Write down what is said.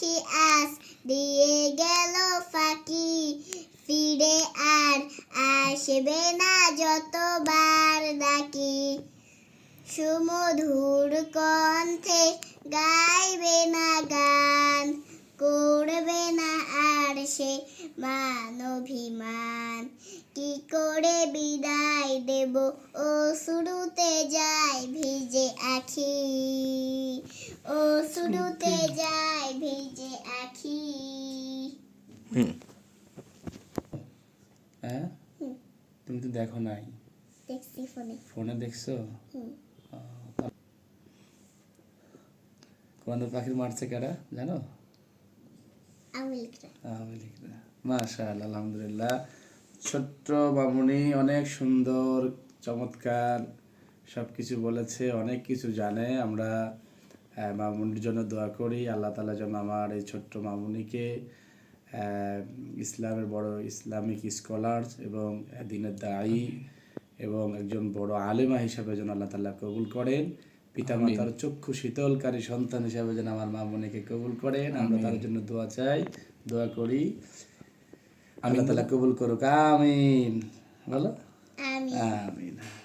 পাখি আস দিয়ে গেল ফাঁকি। ফিরে আর আসবে না যতবার ডাকি সুমধুর কণ্ঠে গাইবে না গান, করবে না আর সে মান অভিমান কি করে বিদায় দেব ও শুরুতে যায় ভিজে আখি। শুরুতে যায় ভিজে আখি হুম। হ্যাঁ? তুমি তো দেখো নাই। দেখছি ফোনে। ফোনে দেখছ? কোন পাখির মারছে কারা জানো? আলহামদুলিল্লাহ। ছোট্ট মামুনি অনেক সুন্দর চমৎকার সব কিছু বলেছে অনেক কিছু জানে। আমরা মামুনির জন্য দোয়া করি। আল্লাহ তালা যেন আমার এই ছোট্ট মামুনিকে ইসলামের বড় ইসলামিক স্কলার এবং দিনের দায়ী এবং একজন বড় আলেমা হিসাবে যেন আল্লাহ তাল্লাহ কবুল করেন। পিতা মাতার চক্ষু শীতলকারী সন্তান হিসাবে যেন আমার মামুনিকে কবুল করেন। আমরা তার জন্য দোয়া চাই দোয়া করি। আল্লাহ তালা কবুল করুক। আমিন। বলো। আমিন।